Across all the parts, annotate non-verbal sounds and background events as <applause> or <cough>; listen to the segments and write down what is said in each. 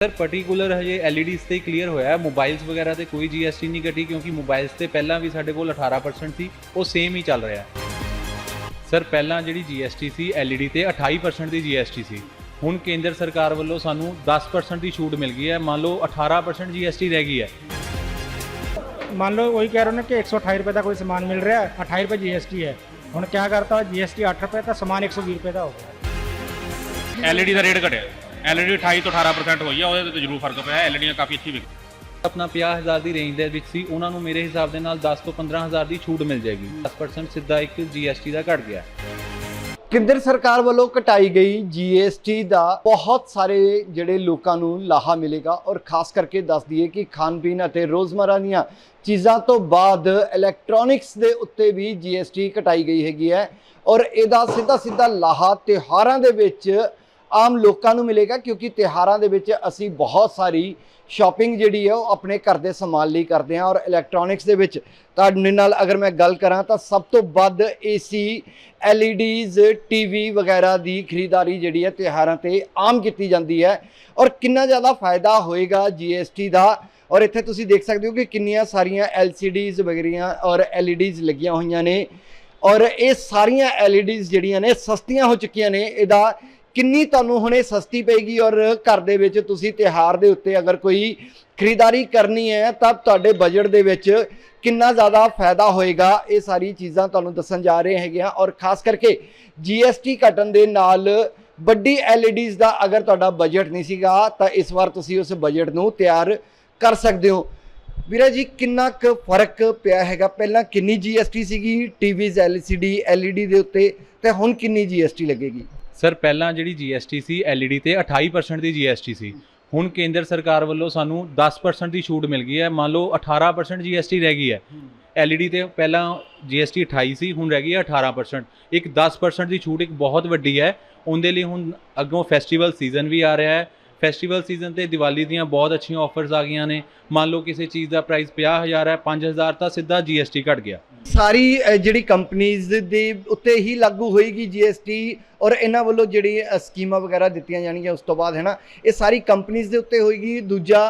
Sir particular ਹਜੇ LEDs ਤੇ clear ਹੋਇਆ ਹੈ ਮੋਬਾਈਲਸ ਵਗੈਰਾ ਤੇ ਕੋਈ GST ਨਹੀਂ ਘਟੀ ਕਿਉਂਕਿ ਮੋਬਾਈਲਸ ਤੇ ਪਹਿਲਾਂ ਵੀ ਸਾਡੇ ਕੋਲ 18% ਸੀ ਉਹ ਸੇਮ ਹੀ ਚੱਲ ਰਿਹਾ ਸਰ ਪਹਿਲਾਂ ਜਿਹੜੀ GST ਸੀ LED ਤੇ 28% ਦੀ GST ਸੀ ਹੁਣ ਕੇਂਦਰ ਸਰਕਾਰ ਵੱਲੋਂ ਸਾਨੂੰ 10% ਦੀ ਛੂਟ ਮਿਲ ਗਈ ਹੈ ਮੰਨ ਲਓ 18% GST ਰਹਿ ਗਈ ਹੈ मान लो वही कह रहे हो ना कि एक सौ अठाई रुपये का कोई सामान मिल रहा है अठाई रुपये जीएसटी है ਹੁਣ क्या करता है जीएसटी आठ रुपये का सामान एक सौ बीस रुपये का हो गया LED ਦਾ ਰੇਟ ਘਟਿਆ LED 28 ਤੋਂ 18% ਹੋਈ ਆ ਉਹਦੇ ਤੇ ਜ਼ਰੂਰ ਫ਼ਰਕ ਪਿਆ ਐਲਈਡੀਆਂ ਕਾਫੀ ਅੱਛੀ ਵਿਕ ਆਪਣਾ 50000 ਦੀ ਰੇਂਜ ਦੇ ਵਿੱਚ ਸੀ ਉਹਨਾਂ ਨੂੰ ਮੇਰੇ ਹਿਸਾਬ ਦੇ ਨਾਲ 10 ਤੋਂ 15000 ਦੀ ਛੂਟ ਮਿਲ ਜਾਏਗੀ। 10% ਸਿੱਧਾ ਇੱਕ GST ਦਾ ਘਟ ਗਿਆ। ਕੇਂਦਰ ਸਰਕਾਰ ਵੱਲੋਂ ਘਟਾਈ ਗਈ GST ਦਾ ਬਹੁਤ ਸਾਰੇ ਜਿਹੜੇ ਲੋਕਾਂ ਨੂੰ ਲਾਹਾ ਮਿਲੇਗਾ ਔਰ ਖਾਸ ਕਰਕੇ ਦੱਸ ਦਈਏ ਕਿ ਖਾਣ ਪੀਣ ਅਤੇ ਰੋਜ਼ਮਰਾ ਦੀਆਂ ਚੀਜ਼ਾਂ ਤੋਂ ਬਾਅਦ ਇਲੈਕਟ੍ਰੋਨਿਕਸ ਦੇ ਉੱਤੇ ਵੀ GST ਘਟਾਈ ਗਈ ਹੈਗੀ ਹੈ ਔਰ ਇਹਦਾ ਸਿੱਧਾ ਸਿੱਧਾ ਲਾਹਾ ਤਿਉਹਾਰਾਂ ਦੇ ਵਿੱਚ ਆਮ ਲੋਕਾਂ ਨੂੰ ਮਿਲੇਗਾ ਕਿਉਂਕਿ ਤਿਉਹਾਰਾਂ ਦੇ ਵਿੱਚ ਅਸੀਂ ਬਹੁਤ ਸਾਰੀ ਸ਼ਾਪਿੰਗ ਜਿਹੜੀ ਹੈ ਉਹ ਆਪਣੇ ਘਰ ਦੇ ਸਮਾਨ ਲਈ ਕਰਦੇ ਹਾਂ ਔਰ ਇਲੈਕਟ੍ਰੋਨਿਕਸ ਦੇ ਵਿੱਚ। ਤੁਹਾਡੇ ਨਾਲ ਅਗਰ ਮੈਂ ਗੱਲ ਕਰਾਂ ਤਾਂ ਸਭ ਤੋਂ ਵੱਧ ਏਸੀ LEDs ਟੀਵੀ ਵਗੈਰਾ ਦੀ ਖਰੀਦਦਾਰੀ ਜਿਹੜੀ ਹੈ ਤਿਉਹਾਰਾਂ ਤੇ ਆਮ ਕੀਤੀ ਜਾਂਦੀ ਹੈ। ਔਰ ਕਿੰਨਾ ਜ਼ਿਆਦਾ ਫਾਇਦਾ ਹੋਏਗਾ GST ਦਾ? ਔਰ ਇੱਥੇ ਤੁਸੀਂ ਦੇਖ ਸਕਦੇ ਹੋ ਕਿ ਕਿੰਨੀਆਂ ਸਾਰੀਆਂ LCDs ਵਗੈਰੀਆਂ ਔਰ LEDs ਲੱਗੀਆਂ ਹੋਈਆਂ ਨੇ। ਔਰ ਇਹ ਸਾਰੀਆਂ LEDs ਜਿਹੜੀਆਂ ਨੇ ਸਸਤੀਆਂ ਹੋ ਚੁੱਕੀਆਂ ਨੇ। ਇਹਦਾ ਕਿੰਨੀ ਤੁਹਾਨੂੰ ਹੁਣੇ ਸਸਤੀ ਪਏਗੀ ਔਰ ਘਰ ਦੇ ਵਿੱਚ ਤੁਸੀਂ ਤਿਹਾਰ ਦੇ ਉੱਤੇ ਅਗਰ ਕੋਈ ਖਰੀਦਦਾਰੀ ਕਰਨੀ ਹੈ, ਤਾਂ ਤੁਹਾਡੇ ਬਜਟ ਦੇ ਵਿੱਚ ਕਿੰਨਾ ਜ਼ਿਆਦਾ ਫਾਇਦਾ ਹੋਏਗਾ? ਇਹ ਸਾਰੀ ਚੀਜ਼ਾਂ ਤੁਹਾਨੂੰ ਦੱਸਣ ਜਾ ਰਹੇ ਹੈਗੇ ਆ ਔਰ ਖਾਸ ਕਰਕੇ GST ਘਟਣ ਦੇ ਨਾਲ ਵੱਡੀ LEDs ਦਾ ਅਗਰ ਤੁਹਾਡਾ ਬਜਟ ਨਹੀਂ ਸੀਗਾ, ਤਾਂ ਇਸ ਵਾਰ ਤੁਸੀਂ ਉਸ ਬਜਟ ਨੂੰ ਤਿਆਰ ਕਰ ਸਕਦੇ ਹੋ। ਵੀਰਾ ਜੀ, ਕਿੰਨਾ ਕੁ ਫ਼ਰਕ ਪਿਆ ਹੈਗਾ? ਪਹਿਲਾਂ ਕਿੰਨੀ GST ਸੀਗੀ? ਟੀਵੀਜ਼ LCD LED ਦੇ ਉੱਤੇ, ਤੇ ਹੁਣ ਕਿੰਨੀ GST ਲੱਗੇਗੀ? ਸਰ, ਪਹਿਲਾਂ ਜਿਹੜੀ GST ਸੀ LED ਤੇ 28% ਦੀ GST ਸੀ। ਹੁਣ ਕੇਂਦਰ ਸਰਕਾਰ ਵੱਲੋਂ ਸਾਨੂੰ 10% ਦੀ ਛੂਟ ਮਿਲ ਗਈ ਹੈ। ਮੰਨ ਲਓ 18% GST ਰਹਿ ਗਈ ਹੈ। LED ਤੇ ਪਹਿਲਾਂ GST 28 ਸੀ, ਹੁਣ ਰਹਿ ਗਈ ਹੈ 18% ਇੱਕ 10% ਦੀ ਛੂਟ ਇੱਕ ਬਹੁਤ ਵੱਡੀ ਹੈ। ਉਹਦੇ ਲਈ ਹੁਣ ਅੱਗੋਂ ਫੈਸਟੀਵਲ ਸੀਜ਼ਨ ਵੀ ਆ ਰਿਹਾ ਹੈ। ਫੈਸਟੀਵਲ ਸੀਜ਼ਨ ਤੇ ਦੀਵਾਲੀ ਦੀਆਂ ਬਹੁਤ ਅੱਛੀਆਂ ਆਫਰਸ ਆ ਗਈਆਂ ਨੇ। ਮੰਨ ਲਓ ਕਿਸੇ ਚੀਜ਼ ਦਾ ਪ੍ਰਾਈਸ 50000 ਹੈ 5000 ਤਾਂ ਸਿੱਧਾ GST ਘਟ ਗਿਆ। ਸਾਰੀ ਜਿਹੜੀ ਕੰਪਨੀਆਂ ਦੇ ਉੱਤੇ ਹੀ ਲਾਗੂ ਹੋਏਗੀ GST ਔਰ ਇਹਨਾਂ ਵੱਲੋਂ ਜਿਹੜੀ ਸਕੀਮਾਂ ਵਗੈਰਾ ਦਿੱਤੀਆਂ ਜਾਣਗੀਆਂ ਉਸ ਤੋਂ ਬਾਅਦ ਹੈ ਨਾ ਇਹ ਸਾਰੀ ਕੰਪਨੀਆਂ ਦੇ ਉੱਤੇ ਹੋਏਗੀ। ਦੂਜਾ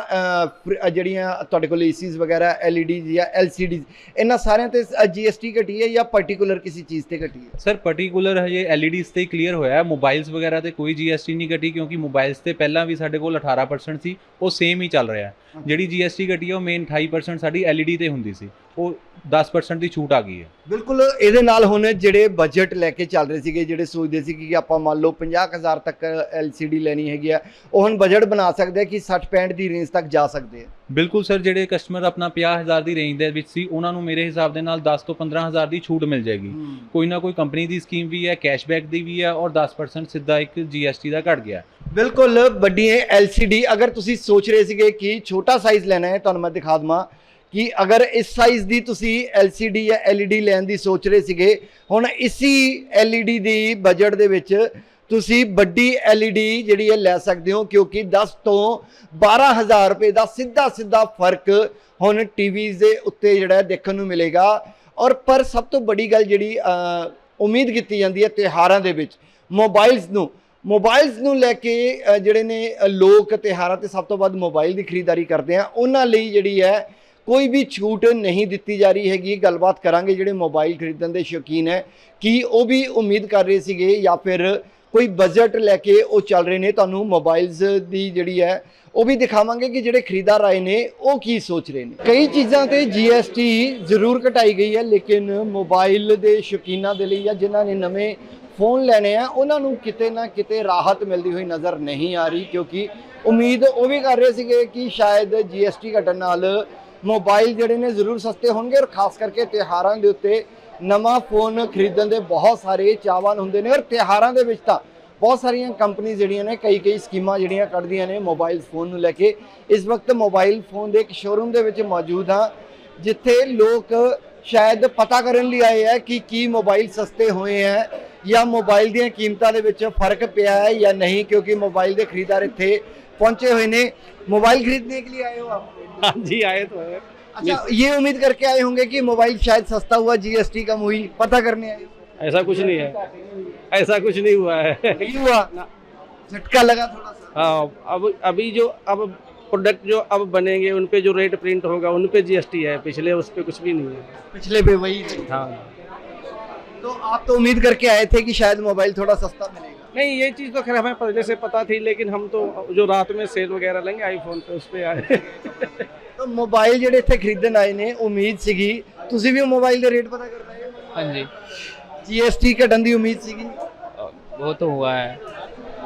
ਜਿਹੜੀਆਂ ਤੁਹਾਡੇ ਕੋਲ ACs ਵਗੈਰਾ LEDs ਜਾਂ LCDs ਇਹਨਾਂ ਸਾਰਿਆਂ ਤੇ GST ਘਟੀ ਹੈ ਜਾਂ ਪਾਰਟਿਕੂਲਰ ਕਿਸੇ ਚੀਜ਼ ਤੇ ਘਟੀ ਹੈ? ਸਰ ਪਾਰਟਿਕੂਲਰ ਹਜੇ LEDs ਤੇ ਕਲੀਅਰ ਹੋਇਆ ਹੈ। ਮੋਬਾਈਲਸ ਵਗੈਰਾ ਤੇ ਕੋਈ GST ਨਹੀਂ ਘਟੀ ਕਿਉਂਕਿ ਮੋਬਾਈਲਸ ਤੇ ਪਹਿਲਾਂ ਵੀ ਸਾਡੇ ਕੋਲ 18% ਸੀ ਉਹ ਸੇਮ ਹੀ ਚੱਲ ਰਿਹਾ ਹੈ। ਜਿਹੜੀ GST ਘਟੀ ਹੈ ਉਹ ਮੇਨ 28% ਸਾਡੀ LED ਤੇ ਹੁੰਦੀ ਸੀ। ਉਹ 10% ਦੀ ਛੂਟ ਆ ਗਈ ਹੈ। ਬਿਲਕੁਲ ਇਹਦੇ ਨਾਲ ਹੁਣ ਜਿਹੜੇ ਬਜਟ ਲੈ ਕੇ ਚੱਲ ਰਹੇ ਸੀਗੇ ਜਿਹੜੇ ਸੋਚਦੇ ਸੀ ਕਿ ਆਪਾਂ ਮੰਨ ਲਓ 50000 ਤੱਕ LCD ਲੈਣੀ ਹੈਗੀ ਆ ਉਹ ਹੁਣ ਬਜਟ ਬਣਾ ਸਕਦੇ ਕਿ 60 65 ਦੀ ਰੇਂਜ ਤੱਕ ਜਾ ਸਕਦੇ ਆ। ਬਿਲਕੁਲ ਸਰ ਜਿਹੜੇ ਕਸਟਮਰ ਆਪਣਾ 50000 ਦੀ ਰੇਂਜ ਦੇ ਵਿੱਚ ਸੀ ਉਹਨਾਂ ਨੂੰ ਮੇਰੇ ਹਿਸਾਬ ਦੇ ਨਾਲ 10 ਤੋਂ 15000 ਦੀ ਛੂਟ ਮਿਲ ਜਾਏਗੀ। ਕੋਈ ਨਾ ਕੋਈ ਕੰਪਨੀ ਦੀ ਸਕੀਮ ਵੀ ਹੈ ਕੈਸ਼ਬੈਕ ਦੀ ਵੀ ਹੈ ਔਰ 10% ਸਿੱਧਾ ਇੱਕ GST ਦਾ ਘਟ ਗਿਆ। ਬਿਲਕੁਲ ਵੱਡੀਆਂ LCD ਅਗਰ ਤੁਸੀਂ ਸੋਚ ਰਹੇ ਸੀਗੇ ਕਿ ਛੋਟਾ ਸਾਈਜ਼ ਲੈਣਾ ਹੈ ਤੁਹਾਨੂੰ ਮੈਂ ਦਿਖਾ ਦਵਾਂ। ਕਿ ਅਗਰ ਇਸ ਸਾਈਜ਼ ਦੀ ਤੁਸੀਂ LCD ਜਾਂ LED ਲੈਣ ਦੀ ਸੋਚ ਰਹੇ ਸੀਗੇ, ਹੁਣ ਇਸੀ LED ਦੀ ਬਜਟ ਦੇ ਵਿੱਚ ਤੁਸੀਂ ਵੱਡੀ LED ਜਿਹੜੀ ਹੈ ਲੈ ਸਕਦੇ ਹੋ, ਕਿਉਂਕਿ 10 ਤੋਂ 12000 ਰੁਪਏ ਦਾ ਸਿੱਧਾ ਸਿੱਧਾ ਫ਼ਰਕ ਹੁਣ ਟੀਵੀਜ਼ ਦੇ ਉੱਤੇ ਜਿਹੜਾ ਦੇਖਣ ਨੂੰ ਮਿਲੇਗਾ। ਔਰ ਪਰ ਸਭ ਤੋਂ ਵੱਡੀ ਗੱਲ ਜਿਹੜੀ ਉਮੀਦ ਕੀਤੀ ਜਾਂਦੀ ਹੈ ਤਿਉਹਾਰਾਂ ਦੇ ਵਿੱਚ ਮੋਬਾਈਲਸ ਨੂੰ। ਮੋਬਾਈਲਸ ਨੂੰ ਲੈ ਕੇ ਜਿਹੜੇ ਨੇ ਲੋਕ ਤਿਉਹਾਰਾਂ ਤੇ ਸਭ ਤੋਂ ਵੱਧ ਮੋਬਾਈਲ ਦੀ ਖਰੀਦਦਾਰੀ ਕਰਦੇ ਆ, ਉਹਨਾਂ ਲਈ ਜਿਹੜੀ ਹੈ ਕੋਈ ਵੀ ਛੂਟ ਨਹੀਂ ਦਿੱਤੀ ਜਾ ਰਹੀ ਹੈਗੀ, ਗੱਲਬਾਤ ਕਰਾਂਗੇ ਜਿਹੜੇ ਮੋਬਾਈਲ ਖਰੀਦਣ ਦੇ ਸ਼ੌਕੀਨ ਹੈ, ਕਿ ਉਹ ਵੀ ਉਮੀਦ ਕਰ ਰਹੇ ਸੀਗੇ ਜਾਂ ਫਿਰ ਕੋਈ ਬਜਟ ਲੈ ਕੇ ਉਹ ਚੱਲ ਰਹੇ ਨੇ, ਤੁਹਾਨੂੰ ਮੋਬਾਈਲਸ ਦੀ ਜਿਹੜੀ ਹੈ, ਉਹ ਵੀ ਦਿਖਾਵਾਂਗੇ ਕਿ ਜਿਹੜੇ ਖਰੀਦਾਰ ਆਏ ਨੇ, ਉਹ ਕੀ ਸੋਚ ਰਹੇ ਨੇ। ਕਈ ਚੀਜ਼ਾਂ ਤੇ GST ਜ਼ਰੂਰ ਘਟਾਈ ਗਈ ਹੈ, ਲੇਕਿਨ ਮੋਬਾਈਲ ਦੇ ਸ਼ੌਕੀਨਾਂ ਦੇ ਲਈ ਜਾਂ ਜਿਨ੍ਹਾਂ ਨੇ ਨਵੇਂ ਫੋਨ ਲੈਣੇ ਆ, ਉਹਨਾਂ ਨੂੰ ਕਿਤੇ ਨਾ ਕਿਤੇ ਰਾਹਤ ਮਿਲਦੀ ਹੋਈ ਨਜ਼ਰ ਨਹੀਂ ਆ ਰਹੀ, ਕਿਉਂਕਿ ਉਮੀਦ ਉਹ ਵੀ ਕਰ ਰਹੇ ਸੀਗੇ ਕਿ ਸ਼ਾਇਦ GST ਘਟਣ ਨਾਲ ਮੋਬਾਈਲ ਜਿਹੜੇ ਨੇ ਜ਼ਰੂਰ ਸਸਤੇ ਹੋਣਗੇ ਔਰ ਖਾਸ ਕਰਕੇ ਤਿਹਾਰਾਂ ਦੇ ਉੱਤੇ ਨਵਾਂ ਫੋਨ ਖਰੀਦਣ ਦੇ ਬਹੁਤ ਸਾਰੇ ਚਾਹਵਾਨ ਹੁੰਦੇ ਨੇ ਔਰ ਤਿਹਾਰਾਂ ਦੇ ਵਿੱਚ ਤਾਂ ਬਹੁਤ ਸਾਰੀਆਂ ਕੰਪਨੀ ਜਿਹੜੀਆਂ ਨੇ ਕਈ ਕਈ ਸਕੀਮਾਂ ਜਿਹੜੀਆਂ ਕੱਢਦੀਆਂ ਨੇ ਮੋਬਾਈਲ ਫੋਨ ਨੂੰ ਲੈ ਕੇ। ਇਸ ਵਕਤ ਮੋਬਾਈਲ ਫੋਨ ਦੇ ਇੱਕ ਸ਼ੋਰੂਮ ਦੇ ਵਿੱਚ ਮੌਜੂਦ ਹਾਂ, ਜਿੱਥੇ ਲੋਕ ਸ਼ਾਇਦ ਪਤਾ ਕਰਨ ਲਈ ਆਏ ਆ ਕਿ ਕੀ ਮੋਬਾਈਲ ਸਸਤੇ ਹੋਏ ਆ ਜਾਂ ਮੋਬਾਈਲ ਦੀਆਂ ਕੀਮਤਾਂ ਦੇ ਵਿੱਚ ਫ਼ਰਕ ਪਿਆ ਹੈ ਜਾਂ ਨਹੀਂ, ਕਿਉਂਕਿ ਮੋਬਾਈਲ ਦੇ ਖਰੀਦਦਾਰ ਇੱਥੇ ਪਹੁੰਚੇ ਹੋਏ ਨੇ। ਮੋਬਾਈਲ ਖਰੀਦਣੇ ਲਈ ਆਏ ਹੋ ਆਪ? हाँ <laughs> जी आए तो है। अच्छा ये उम्मीद करके आए होंगे कि मोबाइल शायद सस्ता हुआ जीएसटी कम हुई पता करने आए। ऐसा कुछ नहीं है। ऐसा कुछ नहीं हुआ है। नहीं हुआ? झटका लगा थोड़ा सा। हाँ अब अभी जो अब प्रोडक्ट जो अब बनेंगे उन पे जो रेट प्रिंट होगा उन पे जीएसटी है। पिछले उस पे कुछ भी नहीं है। पिछले पे वही। हाँ। तो आप तो उम्मीद करके आए थे कि शायद मोबाइल थोड़ा सस्ता मिलेगा नहीं ये चीज़ तो खैर हमें पहले से पता थी लेकिन हम तो जो रात में सेल वगैरह लेंगे आईफोन पे उस पे आए ਤਾਂ ਮੋਬਾਈਲ ਜਿਹੜੇ ਇੱਥੇ ਖਰੀਦਣ ਆਏ ਨੇ ਉਮੀਦ ਸੀਗੀ ਤੁਸੀਂ ਵੀ ਮੋਬਾਈਲ ਦੇ ਰੇਟ ਪਤਾ ਕਰਨਾ ਹੈ हाँ जी जीएसटी घटन की उम्मीद ਸੀਗੀ वो तो हुआ है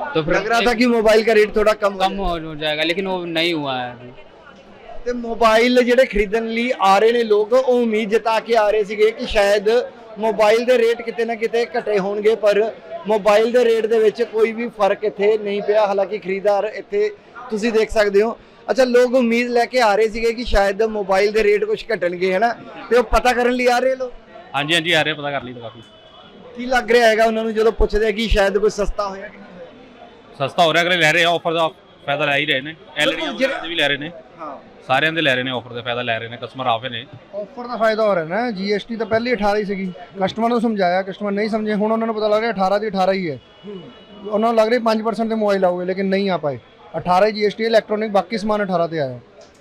तो फिर लग रहा था कि मोबाइल का रेट थोड़ा कम कम हो हो जाएगा लेकिन वो नहीं हुआ है अभी ਤੇ ਮੋਬਾਈਲ ਜਿਹੜੇ ਖਰੀਦਣ ਲਈ ਆ ਰਹੇ ਨੇ ਲੋਕ ਉਹ ਉਮੀਦ ਜਤਾ ਕੇ ਆ ਰਹੇ ਸੀਗੇ ਕਿ ਸ਼ਾਇਦ ਮੋਬਾਈਲ ਦੇ ਰੇਟ ਕਿਤੇ ਨਾ ਕਿਤੇ ਘਟੇ ਹੋਣਗੇ ਪਰ ਮੋਬਾਈਲ ਦੇ ਰੇਟ ਦੇ ਵਿੱਚ ਕੋਈ ਵੀ ਫ਼ਰਕ ਇੱਥੇ ਨਹੀਂ ਪਿਆ। ਹਾਲਾਂਕਿ ਖਰੀਦਦਾਰ ਇੱਥੇ ਤੁਸੀਂ ਦੇਖ ਸਕਦੇ ਹੋ। ਅੱਛਾ ਲੋਕ ਉਮੀਦ ਲੈ ਕੇ ਆ ਰਹੇ ਸੀਗੇ ਕਿ ਸ਼ਾਇਦ ਮੋਬਾਈਲ ਦੇ ਰੇਟ ਕੁਝ ਘਟਣਗੇ ਹਨਾ? ਤੇ ਉਹ ਪਤਾ ਕਰਨ ਲਈ ਆ ਰਹੇ ਲੋਕ? ਹਾਂਜੀ ਹਾਂਜੀ ਆ ਰਹੇ ਪਤਾ ਕਰ ਲਈ ਤਾਂ ਕਾਫੀ। ਕੀ ਲੱਗ ਰਿਹਾ ਹੈਗਾ ਉਹਨਾਂ ਨੂੰ ਜਦੋਂ ਪੁੱਛਦੇ ਆ ਕਿ ਸ਼ਾਇਦ ਕੋਈ ਸਸਤਾ ਹੋਇਆ? ਕਿ ਨਹੀਂ ਹੋਇਆ ਸਸਤਾ ਹੋ ਰਿਹਾ ਅਗਲੇ ਲੈ ਰਹੇ ਆ ਆਫਰ ਦਾ ਫਾਇਦਾ ਲੈ ਹੀ ਰਹੇ ਨੇ। ਜਿਹੜੇ- ਦੇ ਵੀ ਲੈ ਰਹੇ ਨੇ। ਹਾਂ। ਸਾਰਿਆਂ ਦੇ ਲੈ ਰਹੇ ਨੇ ਆਫਰ ਦਾ ਫਾਇਦਾ ਲੈ ਰਹੇ ਨੇ ਕਸਟਮਰ ਆਵੇ ਨੇ। ਆਫਰ ਦਾ ਫਾਇਦਾ ਹੋ ਰਿਹਾ ਨਾ ਜੀਐਸਟੀ ਤਾਂ ਪਹਿਲੇ 18 ਹੀ ਸੀਗੀ। ਕਸਟਮਰ ਨੂੰ ਸਮਝਾਇਆ ਕਸਟਮਰ ਨਹੀਂ ਸਮਝੇ ਹੁਣ ਉਹਨਾਂ ਨੂੰ ਪਤਾ ਲੱਗ ਰਿਹਾ 18 ਦੀ 18 ਹੀ ਹੈ। ਉਹਨਾਂ ਨੂੰ ਲੱਗ ਰਿਹਾ 5% ਦੇ ਮੋਬਾਈਲ ਆਉਗੇ ਲੇਕਿਨ ਨਹੀਂ ਆ ਪਾਏ। 18 ਜੀਐਸਟੀ ਇਲੈਕਟ੍ਰੋਨਿਕ ਬਾਕੀ ਸਮਾਨ 18 ਤੇ ਆਇਆ।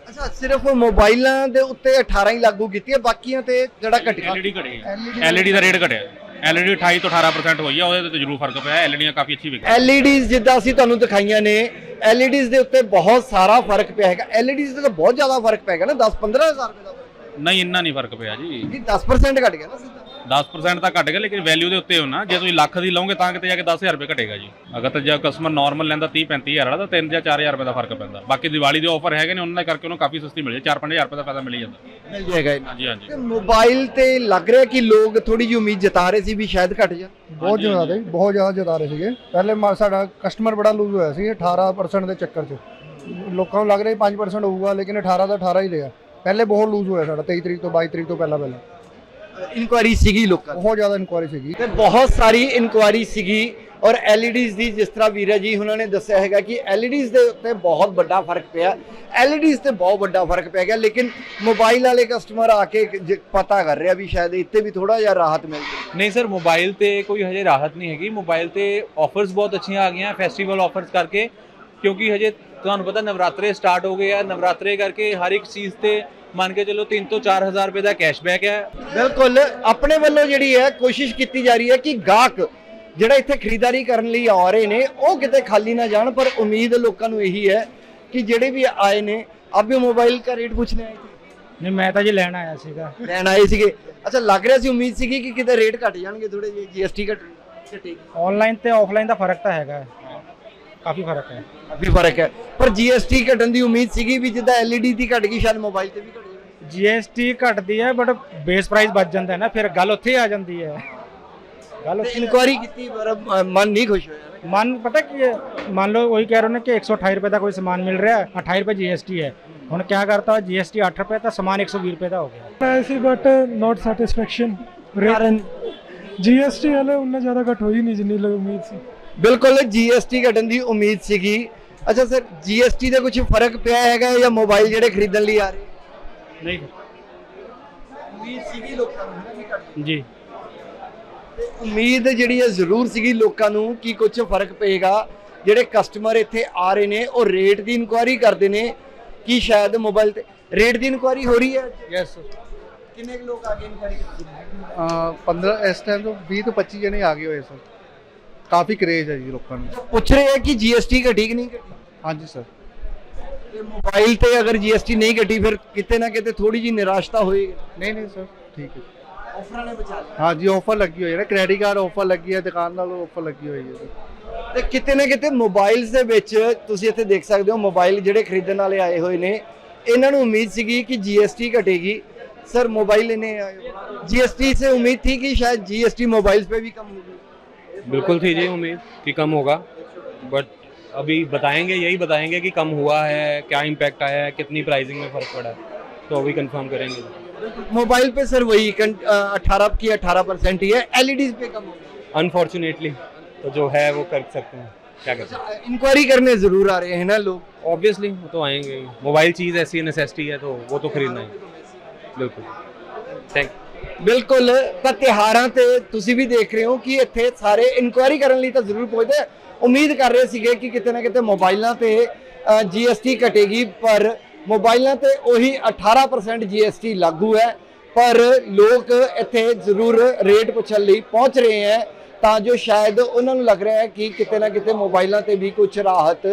ਅੱਛਾ ਸਿਰਫ ਮੋਬਾਈਲਾਂ ਦੇ ਉੱਤੇ 18 ਹੀ ਲਾਗੂ ਕੀਤੀ ਹੈ ਬਾਕੀਆਂ ਤੇ ਜਿਹੜਾ ਘਟਿਆ? ਐਲਈਡੀ ਘਟੇ ਐਲਈਡੀ ਦਾ ਰੇਟ ਘਟਿਆ। ਐਲਈਡੀ 28 ਤੋਂ 18% ਹੋਈ ਆ ਉਹਦੇ ਤੇ ਜ਼ਰੂਰ ਫ਼ਰਕ ਪਿਆ ਐਲਈਡੀਆਂ ਕਾਫੀ ਅੱਛੀ ਵਿਕੀ LEDs ਜਿੱਦਾਂ ਅਸੀਂ ਤੁਹਾਨੂੰ ਦਿਖਾਈਆਂ ਨੇ LEDs ਦੇ ਉੱਤੇ ਬਹੁਤ ਸਾਰਾ ਫ਼ਰਕ ਪਿਆ ਹੈਗਾ। LEDs ਦੇ ਤਾਂ ਬਹੁਤ ਜ਼ਿਆਦਾ ਫ਼ਰਕ ਪੈ ਗਿਆ ਨਾ 10 15000 ਰੁਪਏ ਦਾ। ਨਹੀਂ ਇੰਨਾ ਨਹੀਂ ਫ਼ਰਕ ਪਿਆ ਜੀ। ਕਿ 10% ਘਟ ਗਿਆ ਨਾ ਸਿੱਧਾ। 10% ਤਾਂ ਘਟ ਗਿਆ ਲੇਕਿਨ ਵੈਲਿਊ ਦੇ ਉੱਤੇ ਹੋ ਨਾ। ਜੇ ਤੁਸੀਂ ਲੱਖ ਦੀ ਲਓਗੇ ਤਾਂ ਕਿਤੇ ਜਾ ਕੇ 10000 ਰੁਪਏ ਘਟੇਗਾ ਜੀ। ਅਗਰ ਤਾਂ ਜੇ ਕਸਟਮਰ ਨਾਰਮਲ ਲੈਂਦਾ 30 35000 ਵਾਲਾ ਤਾਂ 3 ਜਾਂ 4000 ਰੁਪਏ ਦਾ ਫ਼ਰਕ ਪੈਂਦਾ। ਬਾਕੀ ਦੀਵਾਲੀ ਦੇ ਆਫਰ ਹੈਗੇ ਨੇ ਉਹਨਾਂ ਦੇ ਕਰਕੇ ਉਹਨੂੰ ਕਾਫੀ ਸਸਤੀ ਮਿਲ ਜਾਂਦੀ। 4-5000 ਰੁਪਏ ਦਾ ਫਾਇਦਾ ਮਿਲ ਜਾਂਦਾ। ਮਿਲ ਜਾਏਗਾ ਹਾਂਜੀ ਹਾਂਜੀ। ਤੇ ਮੋਬਾਈਲ ਤੇ ਲੱਗ ਰਿਹਾ ਕਿ ਲੋਕ ਥੋੜੀ ਜਿਹੀ ਉਮੀਦ ਜਤਾ ਰਹੇ ਸੀ ਵੀ ਸ਼ਾਇਦ ਘਟ ਜਾ ਬਹੁਤ ਜ਼ਿਆਦਾ ਬਹੁਤ ਜ਼ਿਆਦਾ ਜਤਾ ਰਹੇ ਸੀਗੇ। ਪਹਿਲੇ ਮਾ- ਸਾਡਾ ਕਸਟਮਰ ਬੜਾ ਲੂਜ਼ ਹੋਇਆ ਸੀ 18% ਦੇ ਚੱਕਰ 'ਚ। ਲੋਕਾਂ ਨੂੰ ਲੱਗ ਰਿਹਾ 5% ਹੋਊਗਾ ਲੇਕਿਨ 18 ਦਾ 18 ਹੀ ਲਿਆ ਪਹਿਲੇ ਬਹੁਤ ਲੂਜ਼ ਹੋਇਆ ਸਾਡਾ 23 ਤਰੀਕ ਤੋਂ 22 ਤਰੀਕ ਤੋਂ ਪਹਿਲਾਂ ਪਹਿਲਾਂ ਇਨਕੁਆਇਰੀ ਸੀਗੀ ਲੋਕਾਂ ਦੀ। ਬਹੁਤ ਜ਼ਿਆਦਾ ਇਨਕੁਆਇਰੀ ਸੀਗੀ। ਤੇ ਬਹੁਤ ਸਾਰੀ ਇਨਕੁਆਇਰੀ ਸੀਗੀ ਔਰ LEDs ਦੀ ਜਿਸ ਤਰ੍ਹਾਂ ਵੀਰਾ ਜੀ ਉਹਨਾਂ ਨੇ ਦੱਸਿਆ ਹੈਗਾ ਕਿ LEDs ਦੇ ਉੱਤੇ ਬਹੁਤ ਵੱਡਾ ਫ਼ਰਕ ਪਿਆ। LEDs ਤੇ ਬਹੁਤ ਵੱਡਾ ਫ਼ਰਕ ਪੈ ਗਿਆ ਲੇਕਿਨ ਮੋਬਾਈਲ ਵਾਲੇ ਕਸਟਮਰ ਆ ਕੇ ਜ- ਪਤਾ ਕਰ ਰਿਹਾ ਵੀ ਸ਼ਾਇਦ ਇੱਥੇ ਵੀ ਥੋੜਾ ਜਿਹਾ ਰਾਹਤ ਮਿਲ ਜਾਵੇ। ਨਹੀਂ ਸਰ ਮੋਬਾਈਲ ਤੇ ਕੋਈ ਹਜੇ ਰਾਹਤ ਨਹੀਂ ਹੈਗੀ। ਮੋਬਾਈਲ ਤੇ ਆਫਰਸ ਬਹੁਤ ਅੱਛੀਆਂ ਆ ਗਈਆਂ ਫੈਸਟੀਵਲ ਆਫਰਸ ਕਰਕੇ ਕਿਉਂਕਿ ਹਜੇ ਤੁਹਾਨੂੰ ਪਤਾ ਨਵਰਾਤਰੇ ਸਟਾਰਟ ਹੋ ਗਏ ਆ। ਨਵਰਾਤਰੇ ਕਰਕੇ ਹਰ ਇੱਕ ਚੀਜ਼ ਤੇ ਮੰਨ ਕੇ ਚੱਲੋ 3 ਤੋਂ 4000 ਰੁਪਏ ਦਾ ਕੈਸ਼ਬੈਕ ਹੈ ਬਿਲਕੁਲ ਆਪਣੇ ਵੱਲੋਂ ਜਿਹੜੀ ਹੈ ਕੋਸ਼ਿਸ਼ ਕੀਤੀ ਜਾ ਰਹੀ ਹੈ ਕਿ ਗਾਹਕ ਜਿਹੜਾ ਇੱਥੇ ਖਰੀਦਦਾਰੀ ਕਰਨ ਲਈ ਆ ਰਹੇ ਨੇ ਉਹ ਕਿਤੇ ਖਾਲੀ ਨਾ ਜਾਣ ਪਰ ਉਮੀਦ ਲੋਕਾਂ ਨੂੰ ਇਹੀ ਹੈ ਕਿ ਜਿਹੜੇ ਵੀ ਆਏ ਨੇ ਆਪ ਵੀ ਮੋਬਾਈਲ ਦਾ ਰੇਟ ਪੁੱਛਣੇ ਆਏ ਨਹੀਂ ਮੈਂ ਤਾਂ ਜੀ ਲੈਣ ਆਇਆ ਸੀਗਾ। ਲੈਣ ਆਏ ਸੀਗੇ। ਅੱਛਾ ਲੱਗ ਰਿਹਾ ਸੀ ਉਮੀਦ ਸੀਗੀ ਕਿ ਕਿਤੇ ਰੇਟ ਘਟ ਜਾਣਗੇ ਥੋੜੇ ਜਿਹੇ ਜੀਐਸਟੀ ਘਟ ਘਟੇਗੀ। ਆਨਲਾਈਨ ਤੇ ਆਫਲਾਈਨ ਦਾ ਫ਼ਰਕ ਤਾਂ ਹੈਗਾ। ਕਾਫੀ ਫ਼ਰਕ ਹੈ। ਕਾਫੀ ਫ਼ਰਕ ਹੈ। ਪਰ ਜੀਐਸਟੀ ਘਟਣ ਦੀ ਉਮੀਦ ਸੀਗੀ ਵੀ ਜਿੱਦਾਂ ਐਲਈਡੀ ਦੀ ਘਟ ਗਈ ਸ਼ਾਇਦ ਮੋਬਾਈਲ ਤੇ ਵੀ ਘਟ ਜਾਵੇ ਜੀਐਸਟੀ ਘਟਦੀ ਹੈ ਬਟ ਬੇਸ ਪ੍ਰਾਈਸ ਵੱਧ ਜਾਂਦਾ ਹੈ ਨਾ ਫਿਰ ਗੱਲ ਉੱਥੇ ਆ ਜਾਂਦੀ ਹੈ। ਗੱਲ ਉੱਥੇ ਇਨਕੁਆਰੀ ਕੀਤੀ ਪਰ ਮਨ ਨਹੀਂ ਖੁਸ਼ ਹੋਇਆ। ਮਨ ਪਤਾ ਕੀ ਹੈ? ਮੰਨ ਲਓ ਉਹੀ ਕਹਿ ਰਹੇ ਨੇ ਕਿ 128 ਰੁਪਏ ਦਾ ਕੋਈ ਸਮਾਨ ਮਿਲ ਰਿਹਾ ਹੈ 28 ਰੁਪਏ ਜੀਐਸਟੀ ਹੈ। ਹੁਣ ਕੀ ਕਰਤਾ? ਜੀਐਸਟੀ 8 ਰੁਪਏ ਦਾ ਸਮਾਨ 120 ਰੁਪਏ ਦਾ ਹੋ ਗਿਆ। ਐਸੀ ਬਟ ਨਾਟ ਸੈਟੀਸਫੈਕਸ਼ਨ ਕਾਰਨ? ਜੀਐਸਟੀ ਹਲੇ ਉਨਾ ਜ਼ਿਆਦਾ ਘਟ ਹੋਈ ਨਹੀਂ ਜਿੰਨੀ ਲੱਗ ਉਮੀਦ ਸੀ। ਬਿਲਕੁਲ ਜੀਐਸਟੀ ਘਟਣ ਦੀ ਉਮੀਦ ਸੀਗੀ। ਅੱਛਾ ਸਰ ਜੀਐਸਟੀ ਦਾ ਕੁਝ ਫ਼ਰਕ ਪਿਆ ਹੈਗਾ ਜਾਂ ਮੋਬਾਈਲ ਜਿਹੜੇ ਖਰੀਦਣ ਲਈ ਆ ਰਹੇ? ਨਹੀਂ। ਉਮੀਦ ਸੀਗੀ ਲੋਕਾਂ ਨੂੰ ਹੈ ਨਾ ਜੀ। ਉਮੀਦ ਜਿਹੜੀ ਹੈ ਜ਼ਰੂਰ ਸੀਗੀ ਲੋਕਾਂ ਨੂੰ ਕਿ ਕੁਝ ਫ਼ਰਕ ਪਏਗਾ। ਜਿਹੜੇ ਕਸਟਮਰ ਇੱਥੇ ਆ ਰਹੇ ਨੇ ਉਹ ਰੇਟ ਦੀ ਇਨਕੁਆਇਰੀ ਕਰਦੇ ਨੇ ਕਿ ਸ਼ਾਇਦ ਮੋਬਾਈਲ ਤੇ ਰੇਟ ਦੀ ਇਨਕੁਆਇਰੀ ਹੋ ਰਹੀ ਹੈ? ਯੈਸ ਕਿੰਨੇ ਕੁ ਲੋਕ ਆ ਕੇ ਇਨਕੁਆਇਰੀ ਕਰਦੇ 15 ਇਸ ਟਾਈਮ ਤੋਂ 20 ਤੋਂ 25 ਜਣੇ ਆ ਗਏ ਹੋਏ ਸਰ ਕਾਫੀ ਕਰੇਜ ਹੈ ਜੀ ਲੋਕਾਂ ਨੂੰ ਪੁੱਛ ਰਹੇ ਆ ਕਿ ਜੀਐਸਟੀ ਘਟੀ ਕਿ ਨਹੀਂ ਘਟੀ ਹਾਂਜੀ ਸਰ ਤੇ ਮੋਬਾਈਲ ਤੇ ਅਗਰ ਜੀਐਸਟੀ ਨਹੀਂ ਘਟੀ ਫਿਰ ਕਿਤੇ ਨਾ ਕਿਤੇ ਥੋੜੀ ਜੀ ਨਿਰਾਸ਼ਤਾ ਹੋਏਗੀ ਨਹੀਂ ਨਹੀਂ ਸਰ ਠੀਕ ਹੈ ਆਫਰਾਂ ਨੇ ਬਚਾ ਲਿਆ ਹਾਂਜੀ ਆਫਰ ਲੱਗੀ ਹੋਈ ਹੈ ਨਾ ਕ੍ਰੈਡਿਟ ਕਾਰਡ ਆਫਰ ਲੱਗੀ ਹੈ ਦੁਕਾਨ ਨਾਲ ਆਫਰ ਲੱਗੀ ਹੋਈ ਹੈ ਸਰ ਤੇ ਕਿਤੇ ਨਾ ਕਿਤੇ ਮੋਬਾਈਲਸ ਦੇ ਵਿੱਚ ਤੁਸੀਂ ਇੱਥੇ ਦੇਖ ਸਕਦੇ ਹੋ ਮੋਬਾਈਲ ਜਿਹੜੇ ਖਰੀਦਣ ਵਾਲੇ ਆਏ ਹੋਏ ਨੇ ਇਹਨਾਂ ਨੂੰ ਉਮੀਦ ਸੀਗੀ ਕਿ ਜੀਐਸਟੀ ਘਟੇਗੀ सर मोबाइल लेने आए जीएसटी से उम्मीद थी कि शायद जीएसटी मोबाइल्स पे भी कम होगी बिल्कुल थी जी उम्मीद कि कम होगा बट अभी बताएँगे यही बताएँगे कि कम हुआ है क्या इम्पैक्ट आया है कितनी प्राइसिंग में फ़र्क पड़ा है तो अभी कंफर्म करेंगे। मोबाइल पे सर वही अठारह की अठारह परसेंट ही है एलईडी पे कम होगी अनफॉर्चुनेटली तो जो है वो कर सकते हैं क्या कर सकते इंक्वायरी करने ज़रूर आ रहे हैं ना लोग? ऑब्वियसली वो तो आएँगे मोबाइल चीज़ ऐसी नेसेसिटी है तो वो तो खरीदना ही बिल्कुल। थैंक ਬਿਲਕੁਲ, ਤਾਂ ਤਿਹਾਰਾਂ ਤੇ ਤੁਸੀਂ ਵੀ ਦੇਖ ਰਹੇ ਹੋ ਕਿ ਇੱਥੇ ਸਾਰੇ ਇਨਕੁਆਇਰੀ ਕਰਨ ਲਈ ਤਾਂ ਜ਼ਰੂਰ ਪਹੁੰਚਦੇ ਉਮੀਦ ਕਰ ਰਹੇ ਸੀਗੇ ਕਿ ਕਿਤੇ ਨਾ ਕਿਤੇ ਮੋਬਾਈਲਾਂ ਤੇ ਜੀਐਸਟੀ ਘਟੇਗੀ, ਪਰ ਮੋਬਾਈਲਾਂ ਤੇ ਉਹੀ 18% ਜੀਐਸਟੀ ਲਾਗੂ ਹੈ। ਪਰ ਲੋਕ ਇੱਥੇ ਜ਼ਰੂਰ ਰੇਟ ਪੁੱਛਣ ਲਈ ਪਹੁੰਚ ਰਹੇ ਹੈ, ਤਾਂ ਜੋ ਸ਼ਾਇਦ ਉਹਨਾਂ ਨੂੰ ਲੱਗ ਰਿਹਾ ਹੈ ਕਿ ਕਿਤੇ ਨਾ ਕਿਤੇ ਮੋਬਾਈਲਾਂ ਤੇ ਵੀ ਕੁਝ ਰਾਹਤ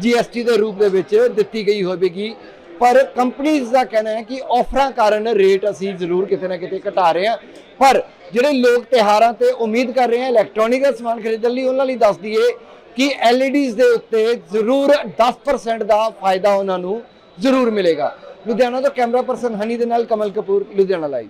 ਜੀਐਸਟੀ ਦੇ ਰੂਪ ਦੇ ਵਿੱਚ ਦਿੱਤੀ ਗਈ ਹੋਵੇਗੀ। ਪਰ ਕੰਪਨੀਆਂ ਦਾ ਕਹਿਣਾ ਹੈ ਕਿ ਆਫਰਾਂ ਕਾਰਨ ਰੇਟ ਅਸੀਂ ਜ਼ਰੂਰ ਕਿਤੇ ਨਾ ਕਿਤੇ ਘਟਾ ਰਹੇ ਹਾਂ। ਪਰ ਜਿਹੜੇ ਲੋਕ ਤਿਹਾਰਾਂ ਤੇ ਉਮੀਦ ਕਰ ਰਹੇ ਆ ਇਲੈਕਟ੍ਰੋਨਿਕ ਦਾ ਸਮਾਨ ਖਰੀਦਣ ਲਈ, ਉਹਨਾਂ ਲਈ ਦੱਸ ਦਈਏ ਕਿ LEDs ਦੇ ਉੱਤੇ ਜ਼ਰੂਰ 10% ਦਾ ਫਾਇਦਾ ਉਹਨਾਂ ਨੂੰ ਜ਼ਰੂਰ ਮਿਲੇਗਾ। ਲੁਧਿਆਣਾ ਤੋਂ ਕੈਮਰਾ ਪਰਸਨ ਹਨੀ ਦੇ ਨਾਲ ਕਮਲ ਕਪੂਰ, ਲੁਧਿਆਣਾ ਲਾਈਵ